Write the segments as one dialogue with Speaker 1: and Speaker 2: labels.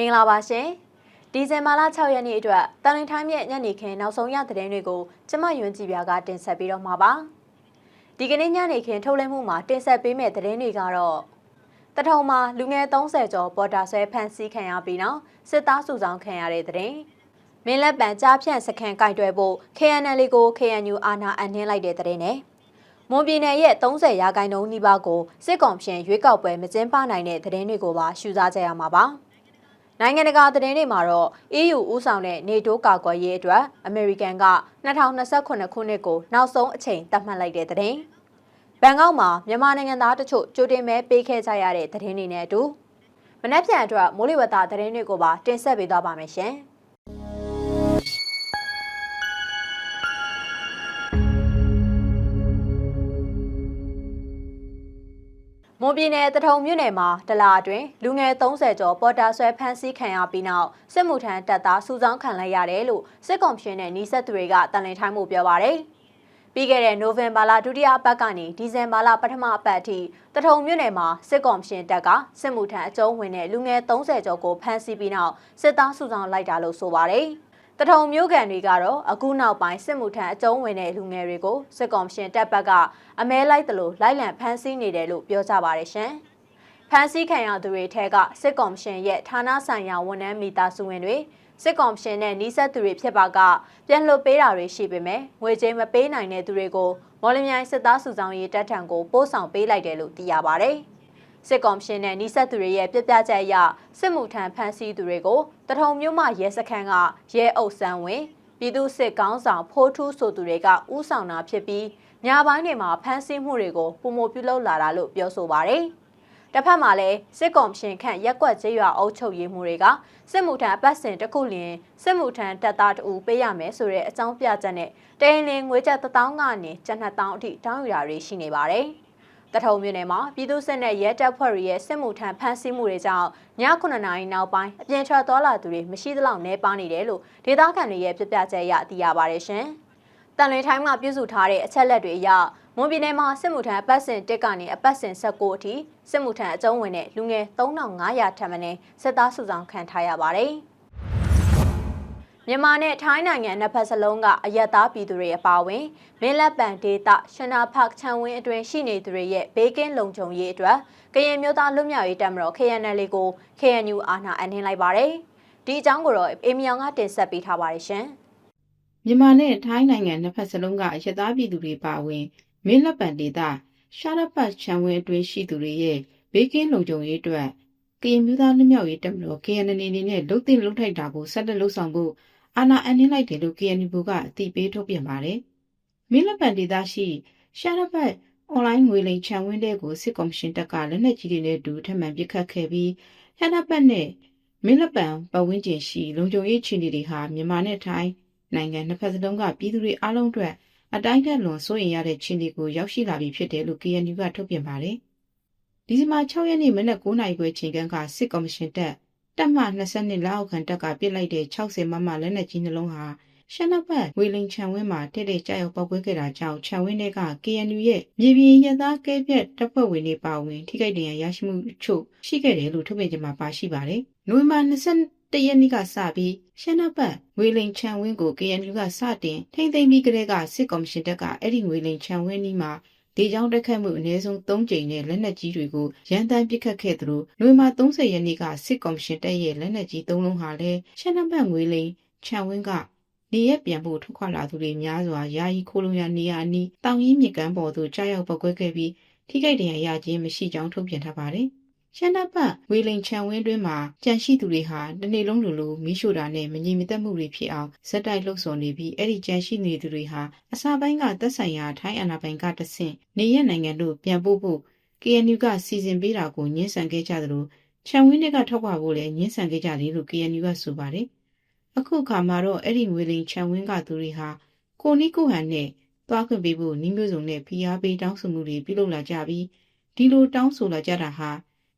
Speaker 1: မင်္ဂလာပါရှင်ဒီဇင်ဘာလ6ရက်နေ့အတွက်တန်လင်ထိုင်းမြက်ညနေခင်းနောက်ဆုံးရသတင်းတွေကိုကျမယွန်းကြည်ပြာကတင်ဆက်ပေးတော့မှာပါဒီကနေ့ညနေခင်းထုတ်လွှင့်မှုမှာတင်ဆက်ပေးမယ့်သတင်းတွေကတော့တထုံမှာလူငယ်30ကျော်ပေါ်တာဆွဲဖမ်းဆီးခံရပြီးနောက်စစ်သားစုဆောင်ခံရတဲ့သတင်းမင်းလက်ပံကြားဖြန့်စခန်းကင်တွယ်ဖို့ KNL ကို KNU အာဏာအနှင်းလိုက်တဲ့သတင်းနဲ့မွန်ပြည်နယ်ရဲ့30ရာခိုင်နှုန်းနီးပါးကိုစစ်ကောင်ရှင်ရွေးကောက်ပွဲမကျင်းပနိုင်တဲ့သတင်းတွေကိုပါရှုစားကြရမှာပါ။ နိုင်ငံတကာသတင်းတွေမှာတော့ EU ဦးဆောင်တဲ့ NATO ကာကွယ်ရေးအတွက်အမေရိကန်က2028ခုနှစ်ကိုနောက်ဆုံးအချိန်သတ်မှတ်လိုက်တဲ့သတင်း။ဘန်ကောက်မှာမြန်မာနိုင်ငံသားတချို့ကြိုတင်မဲပေးခဲ့ကြရတဲ့သတင်းတွေနဲ့အတူမနက်ဖြန်အတွက်မိုးလေဝသသတင်းတွေကိုပါတင်ဆက်ပေးသွားပါမယ်ရှင်။ မွန်ပြည်နယ်တထုံမြို့နယ်မှာတလာအတွင်းလူငယ်30ကျော်ပေါ်တာဆွဲဖမ်းဆီးခံရပြီးနောက်စစ်မှုထမ်းတပ်သားစုဆောင်းခံလိုက်ရတယ်လို့စစ်ကောင်ရှင်နဲ့နှီးဆက်သူတွေကတန်လင်ထိုင်းမှုပြောပါရယ်ပြီးခဲ့တဲ့နိုဝင်ဘာလဒုတိယအပတ်ကနေဒီဇင်ဘာလပထမအပတ်အထိတထုံမြို့နယ်မှာစစ်ကောင်ရှင်တပ်ကစစ်မှုထမ်းအကျုံးဝင်တဲ့လူငယ်30ကျော်ကိုဖမ်းဆီးပြီးနောက်စစ်သားစုဆောင်းလိုက်တာလို့ဆိုပါရယ် တထုံမျိုးကန်တွေကတော့အခုနောက်ပိုင်းစစ်မှုထမ်းအကျုံးဝင်တဲ့လူငယ်တွေကိုစစ်ကောင်ရှင်တပ်ဘက်ကအမဲလိုက်တယ်လို့လိုက်လံဖမ်းဆီးနေတယ်လို့ပြောကြပါရရှင်။ဖမ်းဆီးခံရသူတွေထဲကစစ်ကောင်ရှင်ရဲ့ဌာနဆိုင်ရာဝန်ထမ်းမိသားစုဝင်တွေစစ်ကောင်ရှင်နဲ့နှီးဆက်သူတွေဖြစ်ပါကပြန်လွတ်ပေးတာတွေရှိပေမဲ့ငွေကြေးမပေးနိုင်တဲ့သူတွေကိုမော်လမြိုင်စစ်သားစုဆောင်ရေးတပ်ထံကိုပို့ဆောင်ပေးလိုက်တယ်လို့သိရပါဗျ။ စစ်ကောင်ရှင်နဲ့နှိစက်သူတွေရဲ့ပြပြချက်အရစစ်မှုထမ်းဖမ်းဆီးသူတွေကိုတထုံမြို့မှရဲစခန်းကရဲအုပ်ဆန်းဝင်ပြည်သူစစ်ကောင်းဆောင်ဖိုးထူးဆိုသူတွေကဥဆောင်တာဖြစ်ပြီးညပိုင်းတွေမှာဖမ်းဆီးမှုတွေကိုပုံမပြုလုပ်လာတာလို့ပြောဆိုပါရယ်။တစ်ဖက်မှာလည်းစစ်ကောင်ရှင်ခန့်ရက်ကွက်ကျေးရွာအုပ်ချုပ်ရေးမှုတွေကစစ်မှုထမ်းအပတ်စဉ်တစ်ခုလျင်စစ်မှုထမ်းတပ်သားတအူပေးရမယ်ဆိုတဲ့အကြောင်းပြချက်နဲ့တရင်လင်ငွေကျပ်1000ကနေကျပ်2000အထိတောင်းယူတာတွေရှိနေပါတယ်။ တထုံမြို့နယ်မှာပြည်သူ့စစ်နဲ့ရဲတပ်ဖွဲ့တွေရဲ့စစ်မှုထမ်းဖမ်းဆီးမှုတွေကြောင့်ည9နာရီနောက်ပိုင်းအပြင်ထွက်သွားလာသူတွေမရှိသလောက်နှဲပါနေတယ်လို့ဒေသခံတွေရဲ့ပြပြချက်အရသိရပါတယ်ရှင်။တန်လွင်ထိုင်းမှာပြုစုထားတဲ့အချက်လက်တွေအရမွန်ပြည်နယ်မှာစစ်မှုထမ်းအပတ်စဉ်1ကနေအပတ်စဉ်19အထိစစ်မှုထမ်းအကျုံးဝင်တဲ့လူငယ်3500ထပ်မံစစ်သားစုဆောင်ခံထားရပါတယ်။ မြန်မာနဲ့ထိုင်းနိုင်ငံနှစ်ဖက်စလုံးကအယက်သားပြည်သူတွေအပါအဝင်မင်းလက်ပံဒေသရှင်နာဖတ်ခြံဝင်းအတွင်းရှိနေသူတွေရဲ့ဘေးကင်းလုံခြုံရေးအတွက်ကရင်မျိုးသားလွတ်မြောက်ရေးတပ်မတော် KNL ကို KNU အာဏာအနှင်းလိုက်ပါတယ်။ဒီအကြောင်းကိုတော့အေမီယောင်ကတင်ဆက်ပေးထားပါတယ်ရှင်။
Speaker 2: မြန်မာနဲ့ထိုင်းနိုင်ငံနှစ်ဖက်စလုံးကရသားပြည်သူတွေပါဝင်မင်းလက်ပံဒေသရှာရပတ်ချံဝဲအတွင်းရှိသူတွေရဲ့ဘေးကင်းလုံခြုံရေးအတွက်ကရင်မျိုးသားလူမျိုးရေးတပ်မတော် KNL အနေနဲ့လုံသိလုံထိုက်တာကိုဆက်လက်လှုပ်ဆောင်ဖို့ အာဏာအနှင်းလိုက်တယ်လို့ KNU ကအသိပေးထုတ်ပြန်ပါတယ်။မင်းလက်ပံဒေသရှိ ရှာရပတ်အွန်လိုင်းငွေလိမ်ချံဝင်းတဲ့ကိုစစ်ကော်မရှင်တပ်ကလက်နက်ကြီးတွေနဲ့အတူထပ်မံပစ်ခတ်ခဲ့ပြီးဟန်နပတ်နဲ့မင်းလက်ပံပတ်ဝန်းကျင်ရှိလုံခြုံရေးခြေနေတွေဟာမြန်မာနဲ့ထိုင်းနိုင်ငံနှစ်ဖက်စလုံးကပြည်သူတွေအားလုံးအတွက်အတိုင်းထက်လွန်စိုးရင်ရတဲ့ခြေနေကိုရောက်ရှိလာပြီဖြစ်တယ်လို့ KNU ကထုတ်ပြန်ပါတယ်။ဒီဇင်ဘာ6ရက်နေ့မနက်9:00နာရီခွဲချိန်ကစစ်ကော်မရှင်တပ် တပ်မ22လက်အောက်ခံတပ်ကပစ်လိုက်တဲ့60မမလက်နက်ကြီးနှလုံးဟာရှမ်းနောက်ဘက်ဝေလိန်ခြံဝင်းမှာတဲ့တဲ့ကြောက်ပောက်ကွဲခဲ့တာကြောင့်ခြံဝင်းထဲက KNU ရဲ့မြေပြင်ရသားကဲပြက်တပ်ဖွဲ့ဝင်တွေပါဝင်ထိခိုက်ဒဏ်ရာရရှိမှုအချို့ရှိခဲ့တယ်လို့ထုတ်ပြန်ကြမှာပါရှိပါတယ်။နိုဝင်ဘာ20တရက်နေ့ကစပြီးရှမ်းနောက်ဘက်ငွေလိန်ချံဝင်းကို KNU ကစတင်ထိမ့်သိမ်းပြီးကတည်းကစစ်ကော်မရှင်တပ်ကအဲ့ဒီငွေလိန်ချံဝင်းနီးမှာ ဒေကြောင်းတက်ခတ်မှုအနည်းဆုံး3ကြိမ်နဲ့လက်နက်ကြီးတွေကိုရန်တမ်းပစ်ခတ်ခဲ့သလိုနိုဝင်ဘာ30ရက်နေ့ကစစ်ကော်မရှင်တပ်ရဲ့လက်နက်ကြီး3လုံးဟာလည်းရှမ်းနဘတ်ငွေလိန်ခြံဝင်းကနေရက်ပြန်ဖို့ထွက်ခွာလာသူတွေများစွာယာယီခိုးလုံရနေရအနီးတောင်ရင်မြစ်ကမ်းပေါ်သို့ကြားရောက်ပောက်ကွဲခဲ့ပြီးထိခိုက်ဒဏ်ရာရခြင်းမရှိကြောင်းထုတ်ပြန်ထားပါတယ်။ ရှမ်းနဘတ်ဝေလိန်ခြံဝင်းတွင်းမှာကြန့်ရှိသူတွေဟာတနေ့လုံးလိုလိုမီးရှို့တာနဲ့မငြိမ်မသက်မှုတွေဖြစ်အောင်ဇက်တိုက်လှုပ်ဆောင်နေပြီးအဲ့ဒီကြန့်ရှိနေသူတွေဟာအစာပိုင်းကသက်ဆိုင်ရာထိုင်းအနာပိုင်ကတဆင့်နေရနိုင်ငံတို့ပြန်ပို့ဖို့ KNU ကစီစဉ်ပေးတာကိုညှင်းဆန်ခဲ့ကြသလိုခြံဝင်းတွေကထောက်ခွာဖို့လည်းညှင်းဆန်ခဲ့ကြတယ်လို့ KNU ကဆိုပါတယ်။အခုအခါမှာတော့အဲ့ဒီငွေလိန်ခြံဝင်းကသူတွေဟာကိုနီကိုဟန်နဲ့သွားခွင့်ပေးဖို့နှီးမျိုးစုံနဲ့ဖိအားပေးတောင်းဆိုမှုတွေပြုလုပ်လာကြပြီးဒီလိုတောင်းဆိုလာကြတာဟာ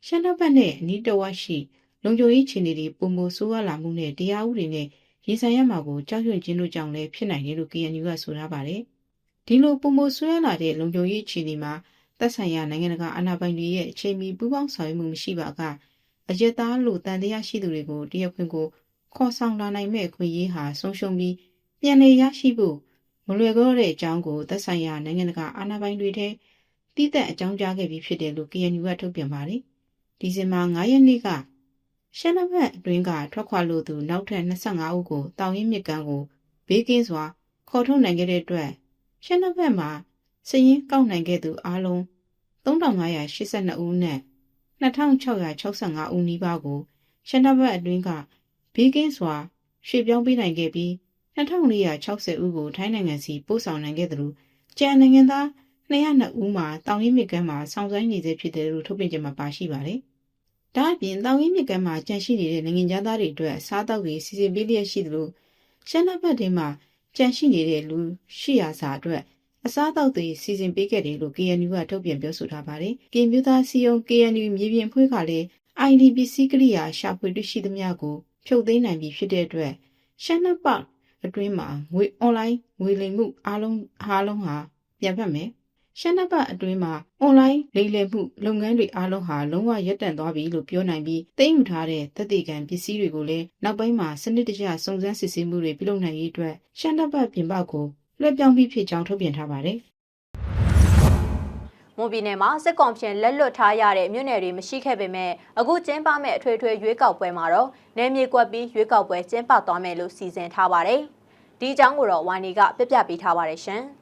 Speaker 2: ရှမ်းနဘတ်နဲ့အနီးတဝရှိ လုံခြုံရေးခြေနေတွေပုံမဆိုးရလာမှုနဲ့တရားဥပဒေနဲ့ရင်ဆိုင်ရမှာကိုကြောက်ရွံ့ခြင်းတို့ကြောင့်လည်းဖြစ်နိုင်တယ်လို့ KNU ကဆိုထားပါတယ်။ဒီလိုပုံမဆိုးရလာတဲ့လုံခြုံရေးခြေနေမှာသက်ဆိုင်ရာနိုင်ငံတကာအာဏာပိုင်တွေရဲ့အချိန်မီပူးပေါင်းဆောင်ရွက်မှုမရှိပါကအအရက်သားလို့တန်တရားရှိသူတွေကိုတရားခွင်ကိုခေါ်ဆောင်လာနိုင်မဲ့ခွင့်ရေးဟာဆုံးရှုံးပြီးပြန်လည်ရရှိဖို့မလွယ်တော့တဲ့အကြောင်းကိုသက်ဆိုင်ရာနိုင်ငံတကာအာဏာပိုင်တွေထဲတိသက်အကြောင်းကြားခဲ့ပြီးဖြစ်တယ်လို့ KNU ကထုတ်ပြန်ပါတယ်။ ဒီဇင်ဘာ9ရက်နေ့ကရှမ်းဘက်အတွင်းကထွက်ခွာလို့သူနောက်ထပ်25ဦးကိုတောင်ရင်မြစ်ကမ်းကိုဘေးကင်းစွာ ခေါ်ထုတ်နိုင်ခဲ့တဲ့အတွက်ရှမ်းဘက်မှာစရင်ကောက်နိုင်ခဲ့သူအလုံး3582ဦးနဲ့2665ဦးနီးပါးကိုရှမ်းဘက်အတွင်းကဘေးကင်းစွာရွှေ့ပြောင်းပေးနိုင်ခဲ့ပြီး2460ဦးကိုထိုင်းနိုင်ငံစီပို့ဆောင်နိုင်ခဲ့တယ်လို့ကျန်နိုင်ငံသား202ဦးမှာတောင်ရင်မြစ်ကမ်းမှာစောင့်ဆိုင်းနေစေဖြစ်တယ်လို့ထုတ်ပြန်ကြမှာပါရှိပါတယ်။ ဒါအပြင်တောင်ရင်မြစ်ကမ်းမှာကြန့်ရှိနေတဲ့နိုင်ငံသားတွေအတွက်စားတောက်တွေစီစဉ်ပေးလျက်ရှိသလိုရှမ်းဘက်တွေမှာကြန့်ရှိနေတဲ့လူရှိရာစာအတွက်အစားအသောက်တွေစီစဉ်ပေးခဲ့တယ်လို့ KNU ကထုတ်ပြန်ပြောဆိုထားပါတယ်။ကင်မျိုးသားစီယုံ KNU မြေပြင်ဖွဲ့ကလည်း IDP စီကရိယာရှာဖွေတွေ့ရှိသမျှကိုဖြုတ်သိမ်းနိုင်ပြီဖြစ်တဲ့အတွက်ရှမ်းနှစ်ပေါက်အတွင်းမှာငွေ online ငွေလိမ်မှုအားလုံးအားလုံးဟာပြန်ဖက်မယ်။ ရှမ်းနှစ်ပတ်အတွင်းမှာ online လိမ်လည်မှုလုပ်ငန်းတွေအားလုံးဟာလုံးဝရပ်တန့်သွားပြီလို့ပြောနိုင်ပြီးသိမ်းယူထားတဲ့သက်သေခံပစ္စည်းတွေကိုလည်းနောက်ပိုင်းမှာစနစ်တကျစုံစမ်းစစ်ဆေးမှုတွေပြုလုပ်နိုင်ရေးအတွက်ရှမ်းနှစ်ပတ်ပြင်ပကိုလွှဲပြောင်းပြီးဖြစ်ကြောင်းထုတ်ပြန်ထားပါတယ်။
Speaker 1: မွန်ပြည်နယ်မှာစစ်ကောင်ဖြင့်လက်လွတ်ထားရတဲ့မြို့နယ်တွေမရှိခဲ့ပေမဲ့အခုကျင်းပမဲ့အထွေထွေရွေးကောက်ပွဲမှာတော့နယ်မြေကွက်ပြီးရွေးကောက်ပွဲကျင်းပသွားမယ်လို့စီစဉ်ထားပါတယ်။ဒီအကြောင်းကိုတော့ဝိုင်းနီကပြပြပေးထားပါတယ်ရှင်။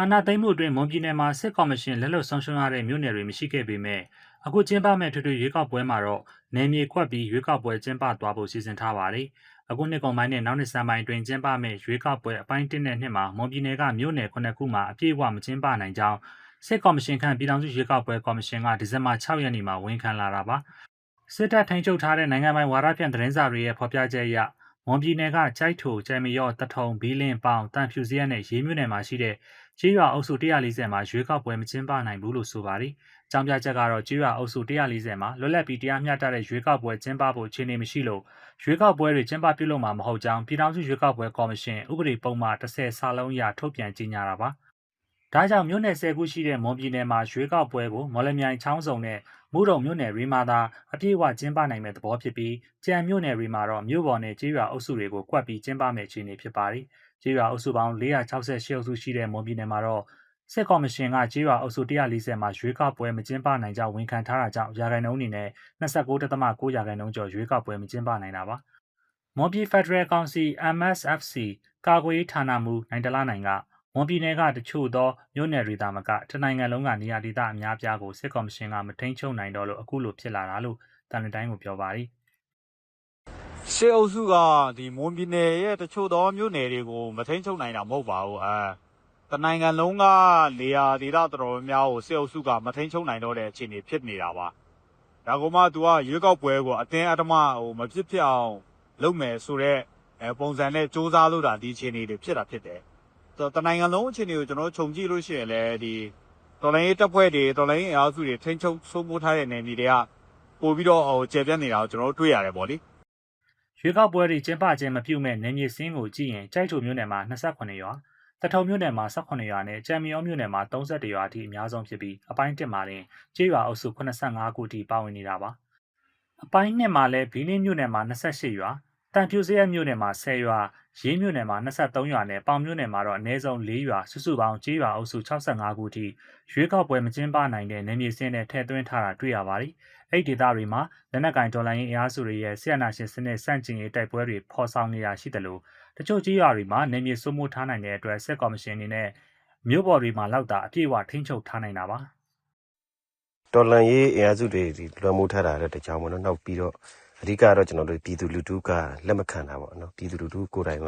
Speaker 3: အာဏာသိမ်းမှုအတွင်းမွန်ပြည်နယ်မှာစစ်ကော်မရှင်လက်လွတ်ဆုံးရှုံးရတဲ့မြို့နယ်တွေမရှိခဲ့ပေမဲ့အခုကျင်းပမဲ့ထွေထွေရွေးကောက်ပွဲမှာတော့နယ်မြေခွက်ပြီးရွေးကောက်ပွဲကျင်းပသွားဖို့စီစဉ်ထားပါတယ်။အခုနှစ်ကုန်ပိုင်းနဲ့နောက်နှစ်စံပိုင်းတွင်ကျင်းပမဲ့ရွေးကောက်ပွဲအပိုင်း1နဲ့2မှာမွန်ပြည်နယ်ကမြို့နယ်9ခုမှာအပြည့်အဝမကျင်းပနိုင်ကြောင်းစစ်ကော်မရှင်ခန့်ပြည်ထောင်စုရွေးကောက်ပွဲကော်မရှင်ကဒီဇင်ဘာ6ရက်နေ့မှာဝန်ခံလာတာပါ။စစ်တပ်ထိန်းချုပ်ထားတဲ့နိုင်ငံပိုင်ဝါဒဖြန့်သတင်းစာတွေရဲ့ဖော်ပြချက်အရမွန်ပြည်နယ်ကကြိုက်ထိုကြံမရော့တထုံဘီလင်းပေါင်တန်ဖြူစရက်နဲ့ရေးမြို့နယ်မှာရှိတဲ့ ကျေးရွာအုပ်စု140မှာရွေးကောက်ပွဲမကျင်းပနိုင်ဘူးလို့ဆိုပါတယ်။ကြောင်ပြချက်ကတော့ကျေးရွာအုပ်စု140မှာလွတ်လပ်ပြီးတရားမျှတတဲ့ရွေးကောက်ပွဲကျင်းပဖို့အခြေအနေမရှိလို့ရွေးကောက်ပွဲတွေကျင်းပပြုလုပ်မှာမဟုတ်ကြောင်းပြည်ထောင်စုရွေးကောက်ပွဲကော်မရှင်ဥပဒေပုံမှန်30စာလုံးအရထုတ်ပြန်ကြေညာတာပါ။ဒါကြောင့်မြို့နယ်10ခုရှိတဲ့မွန်ပြည်နယ်မှာရွေးကောက်ပွဲကိုမော်လမြိုင်ချောင်းစုံနဲ့မူးတုံမြို့နယ်ရီမာသာအပြည့်အဝကျင်းပနိုင်မဲ့သဘောဖြစ်ပြီးကြံမြို့နယ်ရီမာတော့မြို့ပေါ်နဲ့ကျေးရွာအုပ်စုတွေကိုကွက်ပြီးကျင်းပမဲ့အခြေအနေဖြစ်ပါတယ်။ ကျေးရွာအုပ်စုပေါင်း468အုပ်စုရှိတဲ့မွန်ပြည်နယ်မှာတော့စစ်ကော်မရှင်ကကျေးရွာအုပ်စု140မှာရွေးကောက်ပွဲမကျင်းပနိုင်ကြောင်းဝန်ခံထားတာကြောင့်ရာဂိုင်နှုန်းအနေနဲ့29.9ရာခိုင်နှုန်းကျော်ရွေးကောက်ပွဲမကျင်းပနိုင်တာပါ။မွန်ပြည်ဖက်ဒရယ်ကောင်စီ MSFC ကာကွယ်ရေးဌာနမှူးနိုင်တလနိုင်ကမွန်ပြည်နယ်ကတချို့သောမြို့နယ်တွေသာမကတနိုင်ငံလုံးကနေရာဒေသအများပြားကိုစစ်ကော်မရှင်ကမထိန်ချုပ်နိုင်တော့လို့အခုလိုဖြစ်လာတာလို့တန်လတိုင်းကိုပြောပါတယ်
Speaker 4: ရှေးအုပ်စုကဒီမွန်ပြည်နယ်ရဲ့တချို့သောမြို့နယ်တွေကိုမထိန်ချုပ်နိုင်တာမဟုတ်ပါဘူးအဲတနိုင်ငံလုံးကနေရာဒေသတော်တော်များများကိုရှေးအုပ်စုကမထိန်ချုပ်နိုင်တော့တဲ့အခြေအနေဖြစ်နေတာပါဒါကမှသူကရွေးကောက်ပွဲကိုအတင်းအဓမ္မဟိုမဖြစ်ဖြစ်အောင်လုပ်မယ်ဆိုတော့အဲပုံစံနဲ့စ조사လို့တာဒီအခြေအနေတွေဖြစ်တာဖြစ်တယ်တနိုင်ငံလုံးအခြေအနေကိုကျွန်တော်ခြုံကြည့်လို့ရှိရင်လည်းဒီတော်လိုင်းတပ်ဖွဲ့တွေတော်လိုင်းအင်အားစုတွေထိန်းချုပ်စိုးမိုးထားတဲ့နယ်မြေတွေကပို့ပြီးတော့ဟိုကျေပြတ်နေတာကိုကျွန်တော်တို့တွေ့ရတယ်ပေါ့လေ
Speaker 3: ရွေးကောက်ပွဲတွေကျင်းပခြင်းမပြုမဲ့နယ်မြေစင်းကိုကြည့်ရင်ကြိုက်ထုံမြို့နယ်မှာ28ရွာတထုံမြို့နယ်မှာ18ရွာနဲ့ကြံမီယောမြို့နယ်မှာ31ရွာအထိအများဆုံးဖြစ်ပြီးအပိုင်း1မှာတင်ကျေးရွာအုပ်စု85ခုအထိပါဝင်နေတာပါအပိုင်း2မှာလည်းဘီလင်းမြို့နယ်မှာ28ရွာတန်ဖြူစရက်မြို့နယ်မှာ10ရွာ ရေးမြို့နယ်မှာ23ရွာနဲ့ပေါင်မြို့နယ်မှာတော့အနည်းဆုံး4ရွာစုစုပေါင်းကျေးရွာအုပ်စု65ခုအထိရွေးကောက်ပွဲမကျင်းပနိုင်တဲ့နယ်မြေစင်းနဲ့ထည့်သွင်းထားတာတွေ့ရပါတယ်အဲ့ဒီဒေသတွေမှာလက်နက်ကင်ဒေါ်လာရင်းအင်အားစုတွေရဲ့ဆီယနာရှင်စနစ်စန့်ကျင်ရေးတိုက်ပွဲတွေဖော်ဆောင်နေတာရှိတယ်လို့တချို့ကြီးရွာတွေမှာနေမြေစိုးမိုးထားနိုင်တဲ့အတွက်စစ်ကော်မရှင်အနေနဲ့မြို့ပေါ်တွေမှာလောက်တာအပြည့်အဝထိန်းချုပ်ထားနိုင်တာပါ
Speaker 5: တော်လန်ရေးအင်အားစုတွေဒီလွှမ်းမိုးထားတာတဲ့တကြောင်ပေါ့နော်နောက်ပြီးတော့ အဓိကတော့ကျွန်တော်တို့ပြည်သူလူထုကလက်မခံတာပေါ့နော်ပြည်သူလူထုကိုယ်တိုင်က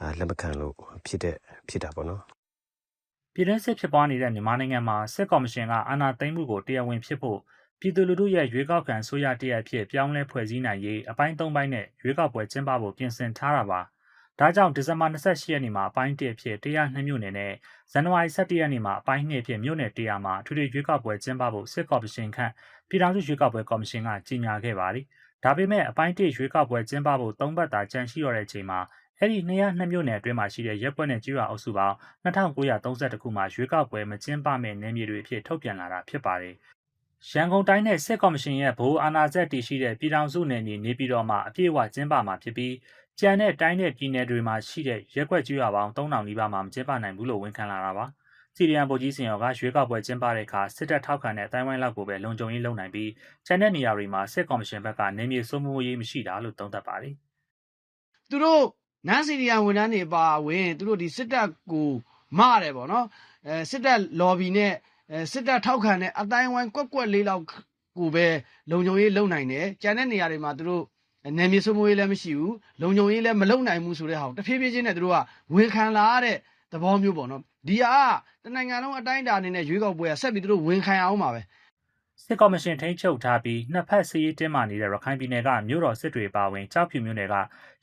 Speaker 5: အာလက်မခံလို့ဖြစ်တဲ့ဖြစ်တာပေါ့နော်
Speaker 3: ပြည်တွင်းစစ်ဖြစ်ပွားနေတဲ့မြန်မာနိုင်ငံမှာစစ်ကော်မရှင်ကအာဏာသိမ်းမှုကိုတရားဝင်ဖြစ်ဖို့ပြည်သူလူထုရဲ့ရွေးကောက်ခံဆိုရတရအဖြစ်ပြောင်းလဲဖွဲ့စည်းနိုင်ရေးအပိုင်း၃ပိုင်းနဲ့ရွေးကောက်ပွဲကျင်းပဖို့ပြင်ဆင်ထားတာပါ။ဒါကြောင့်ဒီဇင်ဘာ28ရက်နေ့မှာအပိုင်း1အဖြစ်102မြို့နယ်နဲ့ဇန်နဝါရီ17ရက်နေ့မှာအပိုင်း2အဖြစ်မြို့နယ်100မှာအထွေထွေရွေးကောက်ပွဲကျင်းပဖို့စစ်ကော်မရှင်ခန့်ပြည်ထောင်စုရွေးကောက်ပွဲကော်မရှင်ကကြေညာခဲ့ပါတယ်။ ဒါပေမဲ့အပိုင်း1ရွေးကောက်ပွဲကျင်းပဖို့၃ပတ်သာကြန့်ရှိရတဲ့အချိန်မှာအဲ့ဒီ202မြို့နယ်အတွင်းမှာရှိတဲ့ရက်ပွက်နဲ့ကျွော်အုပ်စုပေါင်း2932ခုမှာရွေးကောက်ပွဲမကျင်းပမဲ့နယ်မြေတွေအဖြစ်ထုတ်ပြန်လာတာဖြစ်ပါတယ်ရန်ကုန်တိုင်းနဲ့စစ်ကော်မရှင်ရဲ့ဗဟိုအာဏာစက်တည်ရှိတဲ့ပြည်ထောင်စုနယ်မြေနေပြည်တော်မှာအပြည့်အဝကျင်းပမှာဖြစ်ပြီးကြံတဲ့တိုင်းနဲ့ပြည်နယ်တွေမှာရှိတဲ့ရက်ွက်ကျွော်ပေါင်း3000နီးပါးမှာမကျင်းပနိုင်ဘူးလို့ဝန်ခံလာတာပါ စီရီယန်ဗိုလ်ကြီးစင်ရော်ကရွေးကောက်ပွဲကျင်းပတဲ့အခါစစ်တပ်ထောက်ခံတဲ့အတိုင်းဝိုင်းလောက်ကိုပဲလုံခြုံရေးလုပ်နိုင်ပြီးကျန်တဲ့နေရာတွေမှာစစ်ကော်မရှင်ဘက်ကနေမြေစိုးမိုးရေးမရှိတာလို့သုံးသပ်ပါတယ်
Speaker 6: သူတို့နန်းစီရီယံဝန်ထမ်းတွေပါဝင်သူတို့ဒီစစ်တပ်ကိုမရတယ်ပေါ့နော်အဲစစ်တပ် lobby နဲ့အဲစစ်တပ်ထောက်ခံတဲ့အတိုင်းဝိုင်းကွက်ကွက်လေးလောက်ကိုပဲလုံခြုံရေးလုံနိုင်တယ်ကြံတဲ့နေရာတွေမှာသူတို့နယ်မြေစိုးမိုးရေးလည်းမရှိဘူးလုံခြုံရေးလည်းမလုံနိုင်ဘူးဆိုတဲ့ဟာကိုတဖြည်းဖြည်းချင်းနဲ့သူတို့ကဝန်ခံလာရတဲ့ သဘောမျိုးပေါ့နော်ဒီဟာကတနိုင်ငံလုံးအတိုင်းအတာအနေနဲ့ရွေးကောက်ပွဲကဆက်ပြီးသူတို့ဝန်ခံအောင်ပါပဲ
Speaker 3: စစ်ကော်မရှင်ထိန်းချုပ်ထားပြီးနှစ်ဖက်စီးရေးတင်းမာနေတဲ့ရခိုင်ပြည်နယ်ကမြို့တော်စစ်တွေပါဝင်ကြောက်ဖြူမြို့နယ်က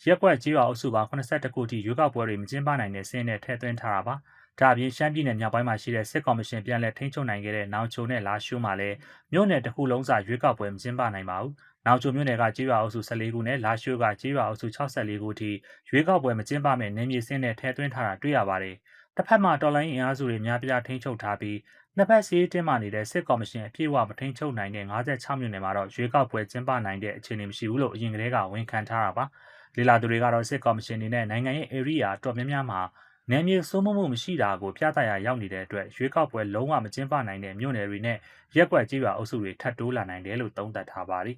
Speaker 3: ရက်ကွက်ကြီးရွာအုပ်စုပေါင်း82ခုထိရွေးကောက်ပွဲတွေမကျင်းပနိုင်တဲ့စင်းနဲ့ထည့်သွင်းထားတာပါ။ဒါအပြင်ရှမ်းပြည်နယ်မြောက်ပိုင်းမှာရှိတဲ့စစ်ကော်မရှင်ပြန်လည်ထိန်းချုပ်နိုင်ခဲ့တဲ့နောင်ချိုနဲ့လာရှိုးမှာလည်းမြို့နယ်တစ်ခုလုံးစာရွေးကောက်ပွဲမကျင်းပနိုင်ပါဘူး။ နောင်ချိုမြို့နယ်ကကြီးရွာအုပ်စု14ခုနဲ့လာရှိုးကကြီးရွာအုပ်စု64ခုထိရွေးကောက်ပွဲမကျင်းပမဲ့နေမြေစင်းနဲ့ထည့်သွင်းထားတာတွေ့ရပါတယ်။တစ်ဖက်မှာတော်လိုင်းအင်အားစုတွေများပြားထိန်းချုပ်ထားပြီးနှစ်ဖက်စီးရေးတင်းမာနေတဲ့စစ်ကော်မရှင်အပြည့်အဝမထိန်ချုပ်နိုင်တဲ့56မြို့နယ်မှာတော့ရွေးကောက်ပွဲကျင်းပနိုင်တဲ့အခြေအနေမရှိဘူးလို့အရင်ကတည်းကဝန်ခံထားတာပါလေလာသူတွေကတော့စစ်ကော်မရှင်အနေနဲ့နိုင်ငံရဲ့ area တော်များများမှာနယ်မြေစိုးမိုးမှုမရှိတာကိုပြသရာရောက်နေတဲ့အတွက်ရွေးကောက်ပွဲလုံးဝမကျင်းပနိုင်တဲ့မြို့နယ်တွေနဲ့ရက်ကွက်ကြီးရွာအုပ်စုတွေထပ်တိုးလာနိုင်တယ်လို့သုံးသပ်ထားပါတယ်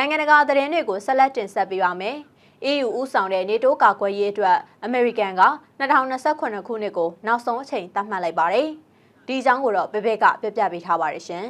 Speaker 1: နိုင်ငံတကာသတင်းတွေကိုဆက်လက်တင်ဆက်ပေးပါမယ်။ EU ဥဆောင်တဲ့ NATO ကာကွယ်ရေးအတွက်အမေရိကန်က2028ခုနှစ်ကိုနောက်ဆုံးအချိန်သတ်မှတ်လိုက်ပါတယ်။ဒီအကြောင်းကိုတော့ဘေဘေကပြပြပေးထားပါတယ်ရှင်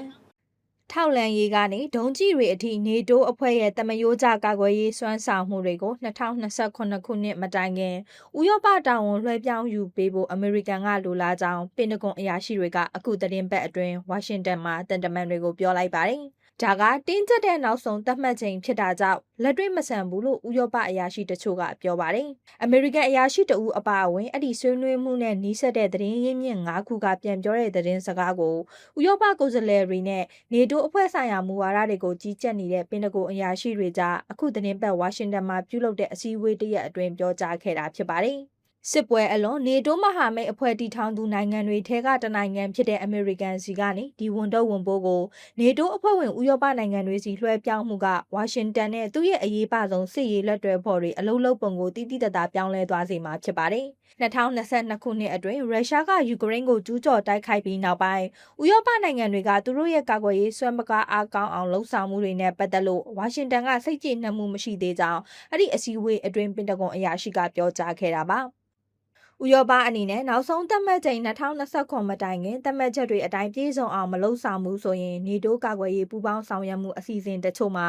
Speaker 1: ။
Speaker 7: ထောက်လန်ရေးကနေဒုံးကြီးတွေအထိနေတိုးအဖွဲ့ရဲ့တမယိုးကြကာကွယ်ရေးစွမ်းဆောင်မှုတွေကို2028ခုနှစ်မတိုင်ခင်ဥရောပတာဝန်လွှဲပြောင်းယူပေးဖို့အမေရိကန်ကလိုလားကြောင်းပင်တဂွန်အရာရှိတွေကအခုသတင်းပတ်အတွင်းဝါရှင်တန်မှာတန်တမန်တွေကိုပြောလိုက်ပါတယ်။ ဒါကတင်းကျပ်တဲ့နောက်ဆုံးသတ်မှတ်ချိန်ဖြစ်တာကြောင့်လက်တွေ့မဆန်ဘူးလို့ဥရောပအရာရှိတချို့ကပြောပါတယ်။အမေရိကန်အရာရှိတဦးအပါအဝင်အဲ့ဒီဆွေးနွေးမှုနဲ့နှီးဆက်တဲ့သတင်းရင်းမြစ်၅ခုကပြန်ပြောတဲ့သတင်းစကားကိုဥရောပကိုယ်စားလှယ်တွေနဲ့နေတိုးအဖွဲ့ဆိုင်ရာမူဝါဒတွေကိုကြီးကြပ်နေတဲ့ပင်တဂိုအရာရှိတွေကြားအခုသတင်းပတ်ဝါရှင်တန်မှာပြုလုပ်တဲ့အစည်းအဝေးတရက်အတွင်းပြောကြားခဲ့တာဖြစ်ပါတယ်။ စစ်ပွဲအလွန်နေတိုးမဟာမိတ်အဖွဲ့တီထောင်သူနိုင်ငံတွေထဲကတနိုင်ငံဖြစ်တဲ့အမေရိကန်စီကနေဒီဝန်တော့ဝန်ပိုးကိုနေတိုးအဖွဲ့ဝင်ဥရောပနိုင်ငံတွေစီလွှဲပြောင်းမှုကဝါရှင်တန်နဲ့သူ့ရဲ့အရေးပါဆုံးစစ်ရေးလက်တွဲဖော်တွေအလုံးလုံးပုံကိုတိတိတတ်တာပြောင်းလဲသွားစေမှာဖြစ်ပါတယ်။2022ခုနှစ်အတွင်းရုရှားကယူကရိန်းကိုကျူးကျော်တိုက်ခိုက်ပြီးနောက်ပိုင်းဥရောပနိုင်ငံတွေကသူတို့ရဲ့ကာကွယ်ရေးစွမ်းပကားအားကောင်းအောင်လှုံ့ဆော်မှုတွေနဲ့ပတ်သက်လို့ဝါရှင်တန်ကစိတ်ကြည်နှံမှုမရှိသေးကြောင်းအဲ့ဒီအစည်းအဝေးအတွင်းပင်တဂွန်အရာရှိကပြောကြားခဲ့တာပါ။ ဥရောပအနေနဲ့နောက်ဆုံးသတ်မှတ်ချိန်2029မတိုင်ခင်သတ်မှတ်ချက်တွေအတိုင်းပြည့်စုံအောင်မလုပ်ဆောင်မှုဆိုရင်နေတိုးကာကွယ်ရေးပူးပေါင်းဆောင်ရွက်မှုအစီအစဉ်တချို့မှာ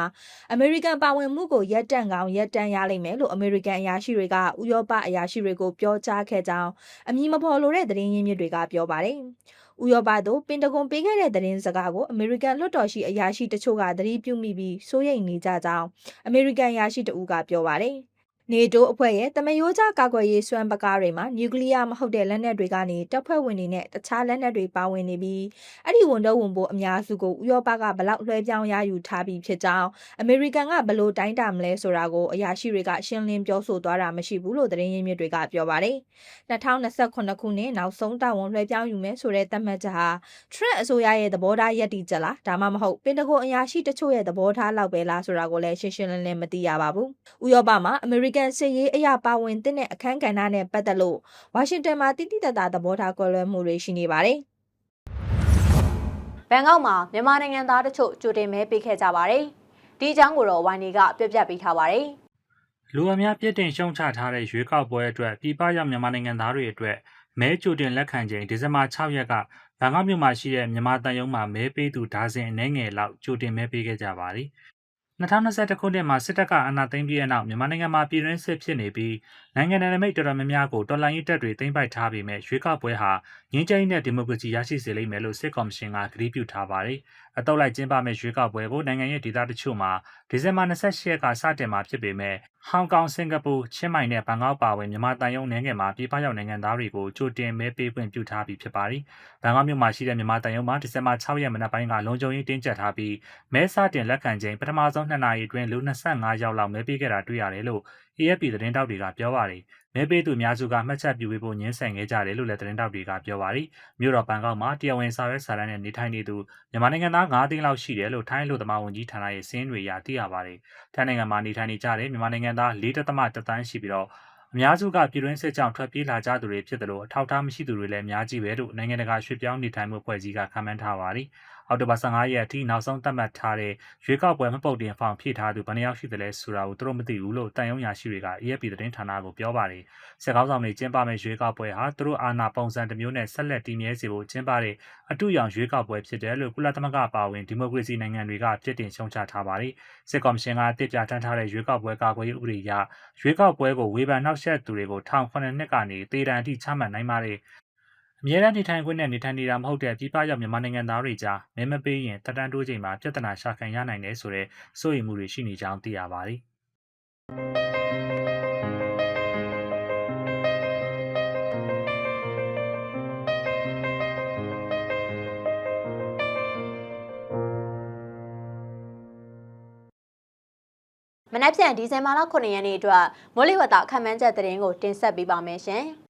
Speaker 7: အမေရိကန်ပါဝင်မှုကိုရပ်တန့်ကောင်ရပ်တန့်ရလိမ့်မယ်လို့အမေရိကန်အရာရှိတွေကဥရောပအရာရှိတွေကိုပြောကြားခဲ့ကြောင်းအမည်မဖော်လိုတဲ့သတင်းရင်းမြစ်တွေကပြောပါတယ်။ဥရောပသို့ပင်တဂွန်ပေးခဲ့တဲ့သတင်းစကားကိုအမေရိကန်လွှတ်တော်ရှိအရာရှိတချို့ကသတိပြုမိပြီးစိုးရိမ်နေကြကြောင်းအမေရိကန်အရာရှိတဦးကပြောပါတယ်။ နေတိုးအဖွဲ့ရဲ့တမယိုးကြကာကွယ်ရေးစွမ်းပကားတွေမှာနျူကလ িয়ার မဟုတ်တဲ့လက်နက်တွေကနေတပ်ဖွဲ့ဝင်တွေနဲ့တခြားလက်နက်တွေပါဝင်နေပြီးအဲ့ဒီဝန်တော့ဝန်ပိုးအများစုကိုဥရောပကဘလောက်လွှဲပြောင်းရယူထားပြီးဖြစ်ကြောင်းအမေရိကန်ကဘလို့တိုင်းတာမလဲဆိုတာကိုအရာရှိတွေကရှင်းလင်းပြောဆိုသွားတာမရှိဘူးလို့သတင်းရင်းမြစ်တွေကပြောပါတယ်2028ခုနှစ်နောက်ဆုံးတာဝန်လွှဲပြောင်းယူမယ်ဆိုတဲ့သတ်မှတ်ချက်ဟာ Trump အစိုးရရဲ့သဘောထားယက်တီချက်လားဒါမှမဟုတ်ပင်တဂွန်အရာရှိတချို့ရဲ့သဘောထားလောက်ပဲလားဆိုတာကိုလည်းရှင်းရှင်းလင်းလင်းမသိရပါဘူးဥရောပမှာအမေရိကန်စစ်ရေးအရာပါဝင်တဲ့အခန်းကဏ္ဍနဲ့ပတ်သက်လို့ဝါရှင်တန်မှာတိတိတတ်တာသဘောထားကွဲလွဲမှုတွေရှိနေပါတယ်။
Speaker 1: ဘန်ကောက်မှာမြန်မာနိုင်ငံသားတချို့ကြိုတင်မဲပေးခဲ့ကြပါတယ်။ဒီအကြောင်းကိုတော့ဝိုင်းနေကပြပြပေးထားပါတယ်။
Speaker 3: လူအများပြစ်တင်ရှုံချထားတဲ့ရွေးကောက်ပွဲအတွက်ပြည်ပရောက်မြန်မာနိုင်ငံသားတွေအတွက်မဲကြိုတင်လက်ခံချိန်ဒီဇင်ဘာ6ရက်ကဘန်ကောက်မြို့မှာရှိတဲ့မြန်မာတန်ယုံမှာမဲပေးသူဒါဇင်အနည်းငယ်လောက်ကြိုတင်မဲပေးခဲ့ကြပါသည် 2021ခုနှစ်မှာစစ်တပ်ကအာဏာသိမ်းပြီးတဲ့နောက်မြန်မာနိုင်ငံမှာပြည်တွင်းစစ်ဖြစ်နေပြီး နိုင်ငံ내မိတ်တော်တော်များများကိုတော်လှန်ရေးတပ်တွေသိမ်းပိုက်ထားပြီးမြဲရွေးကောက်ပွဲဟာငြင်းချမ်းတဲ့ဒီမိုကရေစီရရှိစေလိမ့်မယ်လို့စစ်ကော်မရှင်ကကတိပြုထားပါတယ်။အတော့လိုက်ကျင်းပမဲ့ရွေးကောက်ပွဲကိုနိုင်ငံရဲ့ဒေသတချို့မှာဒီဇင်ဘာ28ရက်ကစတင်မှာဖြစ်ပေမဲ့ဟောင်ကောင်စင်ကာပူချင်းမိုင်နဲ့ဘန်ကောက်ပါဝင်မြန်မာတန်ယုံနိုင်ငံမှာပြည်ပရောက်နိုင်ငံသားတွေကိုကြိုတင်မဲပေးခွင့်ပြုထားပြီးဖြစ်ပါတယ်။ဘန်ကောက်မြို့မှာရှိတဲ့မြန်မာတန်ယုံမှာဒီဇင်ဘာ6ရက်မနက်ပိုင်းကလုံခြုံရေးတင်းကျပ်ထားပြီးမဲစတင်လက်ခံချိန်ပထမဆုံး2နာရီအတွင်းလူ25ယောက်လောက်မဲပေးခဲ့တာတွေ့ရတယ်လို့ AFP သတင်းတောက်တွေကပြောပါတယ်။မဲပေးသူအများစုကမှတ်ချက်ပြုပေးဖို့ညှင်းဆန်ခဲ့ကြတယ်လို့လည်းသတင်းတောက်တွေကပြောပါတယ်။မြို့တော်ဘန်ကောက်မှာတရားဝင်စာရွက်စာတမ်းနဲ့နေထိုင်နေသူမြန်မာနိုင်ငံသား9သိန်းလောက်ရှိတယ်လို့ထိုင်းလူသမားဝန်ကြီးဌာနရဲ့စင်းတွေအရသိရပါတယ်။ထိုင်းနိုင်ငံမှာနေထိုင်နေကြတဲ့မြန်မာနိုင်ငံသား၄.တန်းရှိပြီးတော့အများစုကပြည်တွင်းစစ်ကြောင့်ထွက်ပြေးလာကြသူတွေဖြစ်တယ်လို့အထောက်အထားမရှိသူတွေလည်းအများကြီးပဲလို့နိုင်ငံတကာရွှေ့ပြောင်းနေထိုင်မှုအဖွဲ့ကြီးကခန့်မှန်းထားပါတယ်။အောက်တိုဘာ15ရက်အထိနောက်ဆုံးသတ်မှတ်ထားတဲ့ရွေးကောက်ပွဲမပုတ်တင်ဖောင်ဖြည့်ထားသူဘယ်နှယောက်ရှိသလဲဆိုတာကိုသူတို့မသိဘူးလို့တန်ယုံရာရှိတွေက AFP သတင်းဌာနကိုပြောပါတယ်။စစ်ကောင်းဆောင်တွေကျင်းပမဲ့ရွေးကောက်ပွဲဟာသူတို့အာဏာပုံစံတစ်မျိုးနဲ့ဆက်လက်တည်မြဲစေဖို့ကျင်းပတဲ့အတူရောင်ရွေးကောက်ပွဲဖြစ်တယ်လို့ကုလသမဂ္ဂပါဝင်ဒီမိုကရေစီနိုင်ငံတွေကပြစ်တင်ရှုံချထားပါတယ်။စစ်ကော်မရှင်ကအသစ်ပြဋ္ဌာန်းထားတဲ့ရွေးကောက်ပွဲကာကွယ်ရေးဥပဒေအရရွေးကောက်ပွဲကိုဝေဖန်နှောက်ယှက်သူတွေကိုထောင်9နှစ်ကနေတေတံအထိချမှတ်နိုင်ပါတယ်။ အမြဲတမ်းနေထိုင်ခွင့်နဲ့နေထိုင်နေတာမဟုတ်တဲ့ပြည်ပရောက်မြန်မာနိုင်ငံသားတွေကြားမဲမပေးရင်တက်တန်းတိုးချိန်မှာပြဿနာရှာခံရနိုင်တယ်ဆိုတဲ့စိုးရိမ်မှုတွေရှိနေကြောင်းသိရပါတယ်။
Speaker 1: မနက်ဖြန်ဒီဇင်ဘာလ9ရက်နေ့အတွက်မိုးလေဝသခန့်မှန်းချက်သတင်းကိုတင်ဆက်ပေးပါမယ်ရှင်။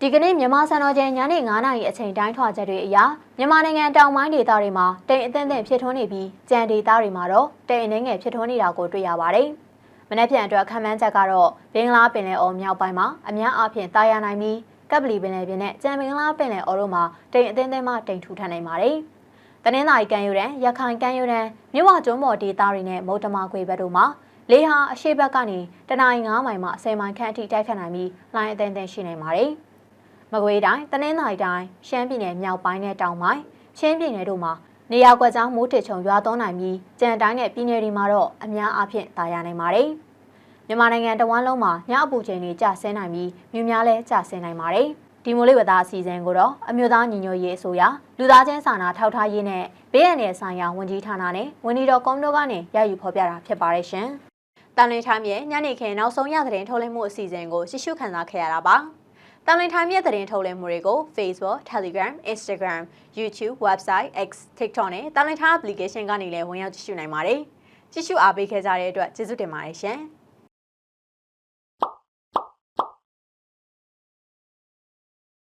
Speaker 1: ဒီကနေ့မြန်မာစံတော်ချိန်ညနေ9:00နာရီအချိန်တိုင်းထွာချက်တွေအရမြန်မာနိုင်ငံတောင်ပိုင်းဒေသတွေမှာတိမ်အထင်ထင်ဖြစ်ထွန်းနေပြီးကြံဒေသတွေမှာတော့တိမ်အနှဲငယ်ဖြစ်ထွန်းနေတာကိုတွေ့ရပါတယ်။မနက်ဖြန်အတွက်ခန့်မှန်းချက်ကတော့ဘင်္ဂလားပင်လယ်အော်မြောက်ပိုင်းမှာအများအားဖြင့်တာယာနိုင်ပြီးကပ်ပလီပင်လယ်ပြင်နဲ့ကြံဘင်္ဂလားပင်လယ်အော်တို့မှာတိမ်အထင်ထင်မှတိမ်ထူထန်နိုင်ပါတယ်။တနင်္သာရီကမ်းရိုးတန်းရခိုင်ကမ်းရိုးတန်းမြဝကျွန်းပေါ်ဒေသတွေနဲ့မုတ်တမခွေဘက်တို့မှာလေဟာအရှိဘက်ကနေတနင်္ဂနွေ9မိုင်မှ10မိုင်ခန့်အထိတိုက်ခတ်နိုင်ပြီးလိုင်းအသင်းသင်းရှိနေပါတယ်။ မကွေးတိုင်းတနင်္သာရီတိုင်းရှမ်းပြည်နယ်မြောက်ပိုင်းနဲ့တောင်ပိုင်းချင်းပြည်နယ်တို့မှာနေရာကွက်ကြားမိုးထစ်ချုံရွာသွန်းနိုင်ပြီးကြံတိုင်းနဲ့ပြည်နယ်တွေမှာတော့အများအားဖြင့်တာယာနိုင်ပါတယ်။မြန်မာနိုင်ငံတဝန်းလုံးမှာညအပူချိန်တွေကျဆင်းနိုင်ပြီးမြူများလည်းကျဆင်းနိုင်ပါတယ်။ဒီမိုးလေဝသအစီအစဉ်ကိုတော့အမျိုးသားညီညွတ်ရေးအစိုးရလူသားချင်းစာနာထောက်ထားရေးနဲ့ဘေးအန္တရာယ်ဆိုင်ရာဝန်ကြီးဌာနနဲ့ဝန်ကြီးတော်ကွန်ဒိုကနေရယူဖော်ပြတာဖြစ်ပါတယ်ရှင်။တန်လင်းထိုင်းရဲ့ညနေခင်းနောက်ဆုံးရသတင်းထုတ်လွှင့်မှုအစီအစဉ်ကိုရှေ့ရှုခံစားခဲ့ရတာပါ။ တန်လင်းထိုင်းရဲ့သတင်းထုတ်လွှင့်မှုတွေကို Facebook, Telegram, Instagram, YouTube, Website, X, TikTok နဲ့တန်လင်းထိုင်း application ကနေလည်းဝင်ရောက်ကြည့်ရှုနိုင်ပါတယ်။ကြည့်ရှုအားပေးခဲ့ကြတဲ့အတွက်ကျေးဇူးတင်ပါတယ်ရှင်။